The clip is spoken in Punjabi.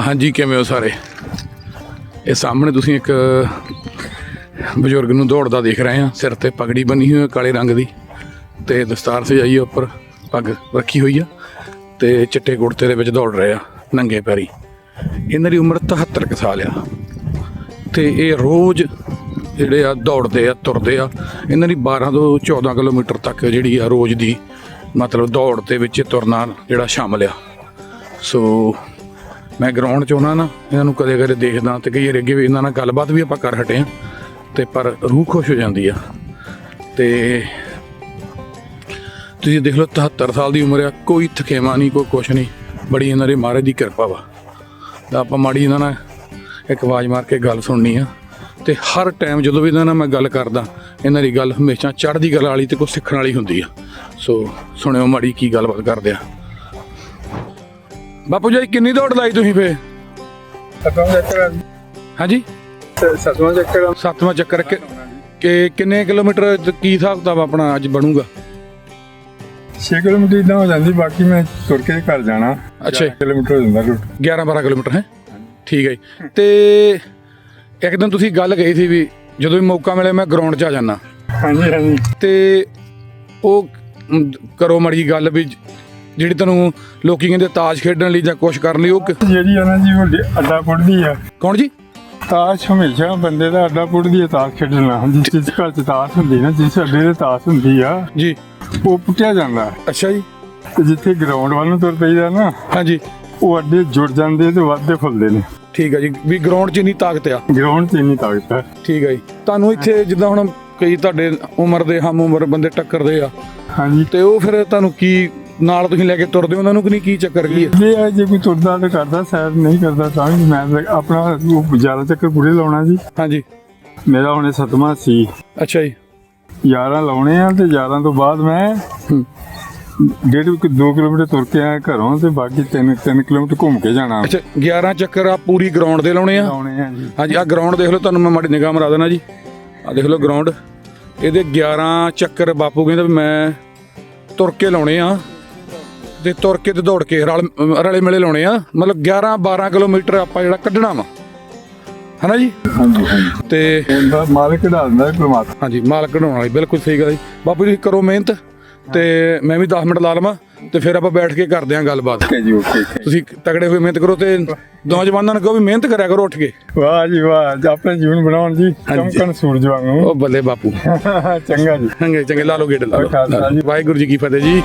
ਹਾਂਜੀ, ਕਿਵੇਂ ਹੋ ਸਾਰੇ? ਇਹ ਸਾਹਮਣੇ ਤੁਸੀਂ ਇੱਕ ਬਜ਼ੁਰਗ ਨੂੰ ਦੌੜਦਾ ਦੇਖ ਰਹੇ ਆ ਸਿਰ ਤੇ ਪਗੜੀ ਬੰਨੀ ਹੋਈ ਹੈ ਕਾਲੇ ਰੰਗ ਦੀ ਤੇ ਦਸਤਾਰ ਸਜਾਈ ਹੈ ਉੱਪਰ, ਪੱਗ ਰੱਖੀ ਹੋਈ ਆ ਤੇ ਚਿੱਟੇ ਕੁੜਤੇ ਦੇ ਵਿੱਚ ਦੌੜ ਰਹੇ ਆ, ਨੰਗੇ ਪੈਰੀ। ਇਹਨਾਂ ਦੀ ਉਮਰ 73 ਕੁ ਸਾਲ ਆ। ਤੇ ਇਹ ਰੋਜ਼ ਜਿਹੜੇ ਆ ਦੌੜਦੇ ਆ, ਤੁਰਦੇ ਆ, ਇਹਨਾਂ ਦੀ 12 ਤੋਂ 14 ਕਿਲੋਮੀਟਰ ਤੱਕ ਜਿਹੜੀ ਆ ਰੋਜ਼ ਦੀ ਮਤਲਬ ਦੌੜ ਦੇ ਵਿੱਚ ਤੁਰਨਾ ਜਿਹੜਾ ਸ਼ਾਮਲ ਆ। ਸੋ ਮੈਂ ਗਰਾਊਂਡ 'ਚ ਉਹਨਾਂ ਨਾ, ਇਹਨਾਂ ਨੂੰ ਕਦੇ ਕਦੇ ਦੇਖਦਾ ਤੇ ਕਈ ਵਾਰ ਅੱਗੇ ਵੀ ਇਹਨਾਂ ਨਾਲ ਗੱਲਬਾਤ ਵੀ ਆਪਾਂ ਕਰ ਹਟੇ ਆ ਤੇ ਪਰ ਰੂਹ ਖੁਸ਼ ਹੋ ਜਾਂਦੀ ਆ। ਤੇ ਤੁਸੀਂ ਦੇਖ ਲਓ 73 ਸਾਲ ਦੀ ਉਮਰ ਆ, ਕੋਈ ਥਕੇਵਾ ਨਹੀਂ, ਕੋਈ ਕੁਛ ਨਹੀਂ, ਬੜੀ ਇਹਨਾਂ ਦੇ ਮਹਾਰਾਜ ਦੀ ਕਿਰਪਾ ਵਾ। ਤਾਂ ਆਪਾਂ ਮਾੜੀ ਇਹਨਾਂ ਨਾਲ ਇੱਕ ਆਵਾਜ਼ ਮਾਰ ਕੇ ਗੱਲ ਸੁਣਨੀ ਆ। ਤੇ ਹਰ ਟਾਈਮ ਜਦੋਂ ਵੀ ਇਹਨਾਂ ਨਾਲ ਮੈਂ ਗੱਲ ਕਰਦਾ, ਇਹਨਾਂ ਦੀ ਗੱਲ ਹਮੇਸ਼ਾ ਚੜ੍ਹਦੀ ਕਲਾ ਵਾਲੀ ਤੇ ਕੁਝ ਸਿੱਖਣ ਵਾਲੀ ਹੁੰਦੀ ਆ। ਸੋ ਸੁਣਿਓ ਮਾੜੀ ਕੀ ਗੱਲਬਾਤ ਕਰਦੇ ਆ। ਬਾਪੂ ਜੀ ਕਿੰਨੀ ਦੌੜ ਲਾਈ ਤੁਸੀਂ ਫੇ ਸਤਵਾਂ ਚੱਕਰ ਹਾਂਜੀ? ਸਤਵਾਂ ਚੱਕਰ ਸੱਤਵਾਂ ਚੱਕਰ ਕਿ- ਕਿੰਨੇ ਕਿਲੋਮੀਟਰ ਕੀ ਹਿਸਾਬ ਕਿਤਾਬ ਆਪਣਾ ਅੱਜ ਬਣੂਗਾ? 6 ਕਿਲੋਮੀਟਰ ਇਦਾਂ ਹੋ ਜਾਂਦੀ ਬਾਕੀ ਮੈਂ ਤੁਰ ਕੇ ਘਰ ਜਾਣਾ। ਅੱਛਾ। ਜੀ। 11 ਕਿਲੋਮੀਟਰ ਹੋ ਜਾਂਦਾ ਰੂਟ 11 12 ਕਿਲੋਮੀਟਰ ਹੈ? ਠੀਕ ਹੈ ਜੀ। ਤੇ ਇੱਕ ਦਿਨ ਤੁਸੀਂ ਗੱਲ ਕਹੀ ਸੀ ਵੀ ਜਦੋਂ ਵੀ ਮੌਕਾ ਮਿਲੇ ਮੈਂ ਗਰਾਊਂਡ 'ਚ ਆ ਜਾਣਾ ਹਾਂਜੀ ਹਾਂਜੀ। ਤੇ ਉਹ ਕਰੋ ਮੜੀ ਗੱਲ ਵੀ ਜਿਹੜੀ ਤੈਨੂੰ ਲੋਕੀ ਕਹਿੰਦੇ ਤਾਸ਼ ਖੇਡਣ ਲਈ ਜਾਂ ਕੁਛ ਕਰਨ ਲਈ ਉਹ ਕਿ- ਜਿਹੜੀ ਆ ਨਾ ਜੀ ਵੱਡੀ ਅੱਡਾ ਪੁੱਟਦੀ ਆ। ਕੌਣ ਜੀ? ਤਾਸ਼ ਹਮੇਸ਼ਾ ਬੰਦੇ ਦਾ ਅੱਡਾ ਪੁੱਟਦੀ ਆ ਤਾਸ਼ ਖੇਡਣਾ ਜਿਸ ਜਿਸ ਘਰ ਚ ਤਾਸ਼ ਹੁੰਦੀ ਨਾ ਜਿਸ ਅੱਡੇ ਤੇ ਤਾਸ਼ ਹੁੰਦੀ ਆ ਜੀ। ਉਹ ਪੁੱਟਿਆ ਜਾਂਦਾ। ਅੱਛਾ ਜੀ। ਤੇ ਜਿੱਥੇ ਗਰਾਊਂਡ ਵੱਲ ਨੂੰ ਤੁਰ ਪਈਦਾ ਨਾ ਹਾਂਜੀ। ਉਹ ਅੱਡੇ ਜੁੜ ਜਾਂਦੇ ਤੇ ਵੱਧਦੇ ਫੁੱਲਦੇ ਨੇ। ਠੀਕ ਹੈ ਜੀ। ਵੀ ਗਰਾਊਂਡ 'ਚ ਇੰਨੀ ਤਾਕਤ ਆ? ਗਰਾਊਂਡ 'ਚ ਇੰਨੀ ਤਾਕਤ ਹੈ ਠੀਕ ਹੈ ਜੀ। ਤੁਹਾਨੂੰ ਇੱਥੇ ਜਿੱਦਾਂ ਹੁਣ ਕਈ ਤੁਹਾਡੇ ਉਮਰ ਦੇ ਹਮ ਉਮਰ ਬੰਦੇ ਟੱਕਰਦੇ ਆ। ਹਾਂਜੀ। ਤੇ ਉਹ ਫਿਰ ਤੁਹਾਨੂੰ ਕੀ ਨਾਲ ਤੁਸੀਂ ਲੈ ਕੇ ਤੁਰਦੇ ਹੋ ਉਹਨਾਂ ਨੂੰ ਕਿ ਨਹੀਂ? ਕੀ ਚੱਕਰ ਕੀ ਹੈ ਹੈ ਜੇ ਕੋਈ ਤੁਰਦਾ ਤਾਂ ਕਰਦਾ ਸੈਰ ਨਹੀਂ ਕਰਦਾ ਤਾਂ ਵੀ ਮੈਂ ਤਾਂ ਆਪਣਾ ਉਹ ਜ਼ਿਆਦਾ ਚੱਕਰ ਪੂਰੇ ਲਾਉਣਾ ਜੀ ਹਾਂਜੀ। ਮੇਰਾ ਹੁਣੇ ਸਤਵਾਂ ਸੀ। ਅੱਛਾ ਜੀ। 11 ਲਾਉਣੇ ਆ ਤੇ 11 ਤੋਂ ਬਾਅਦ ਮੈਂ। ਡੇਢ ਕਿ 2 ਕਿਲੋਮੀਟਰ ਤੁਰ ਕੇ ਆਇਆ ਘਰੋਂ ਤੇ ਬਾਕੀ 3 3 ਕਿਲੋਮੀਟਰ ਘੁੰਮ ਕੇ ਜਾਣਾ। ਅੱਛਾ 11 ਚੱਕਰ ਆ ਪੂਰੀ ਗਰਾਊਂਡ ਦੇ ਲਾਉਣੇ ਆ? ਲਾਉਣੇ ਆ ਜੀ। ਹਾਂਜੀ ਆ ਗਰਾਊਂਡ ਦੇਖ ਲਓ ਤੁਹਾਨੂੰ ਮੈਂ ਮਾੜੀ ਨਿਗਾਹ ਮਰਾ ਦੇਣਾ ਜੀ। ਆ ਦੇਖ ਲਓ ਗਰਾਊਂਡ ਇਹਦੇ 11 ਚੱਕਰ ਬਾਪੂ ਕਹਿੰਦਾ ਮੈਂ ਤੁਰ ਕੇ ਲਾਉਣੇ ਆ। ਤੇ ਤੁਰ ਕੇ ਤੇ ਦੌੜ ਕੇ ਰਲ ਰਲੇ ਮਿਲੇ ਲਾਉਣੇ ਆ। ਮਤਲਬ 11 12 ਕਿਲੋਮੀਟਰ ਆਪਾਂ ਜਿਹੜਾ ਕੱਢਣਾ ਵਾ। ਹਨਾ ਜੀ? ਹਾਂਜੀ ਹਾਂਜੀ। ਤੇ ਮਾਲਕ ਕਢਾ ਦਿੰਦਾ ਪ੍ਰਮਾਤਮਾ ਹਾਂਜੀ ਮਾਲਕ ਕਢਾਉਣ ਵਾਲੀ ਬਿਲਕੁਲ ਸਹੀ ਗੱਲ ਹੈ ਜੀ। ਬਾਪੂ ਜੀ ਕਰੋ ਮਿਹਨਤ ਤੇ ਮੈਂ ਵੀ 10 ਮਿੰਟ ਲਾ ਲਵਾਂ ਤੇ ਫਿਰ ਆਪਾਂ ਬੈਠ ਕੇ ਕਰਦੇ ਆਂ ਗੱਲਬਾਤ। ਓਕੇ ਜੀ ਓਕੇ। ਤੁਸੀਂ ਤਗੜੇ ਹੋਏ ਮਿਹਨਤ ਕਰੋ ਤੇ ਨੌਜਵਾਨਾਂ ਨੂੰ ਕਹੋ ਵੀ ਮਿਹਨਤ ਕਰਿਆ ਕਰੋ ਉੱਠ ਕੇ। ਵਾਹ ਜੀ ਵਾਹ। ਆਪਣਾ ਜੀਵਨ ਬਣਾਉਣ ਜੀ। ਚਮਕਣ ਸੂਰਜ ਵਾਂਗੂ। ਉਹ ਬੱਲੇ ਬਾਪੂ। ਚੰਗਾ ਜੀ। ਚੰਗੇ ਚੰਗੇ। ਲਾ ਲਓ ਗੇਟ ਲਾ ਲਓ। ਵਾਹਿਗੁਰੂ ਜੀ ਕੀ ਫਤਿਹ ਜੀ।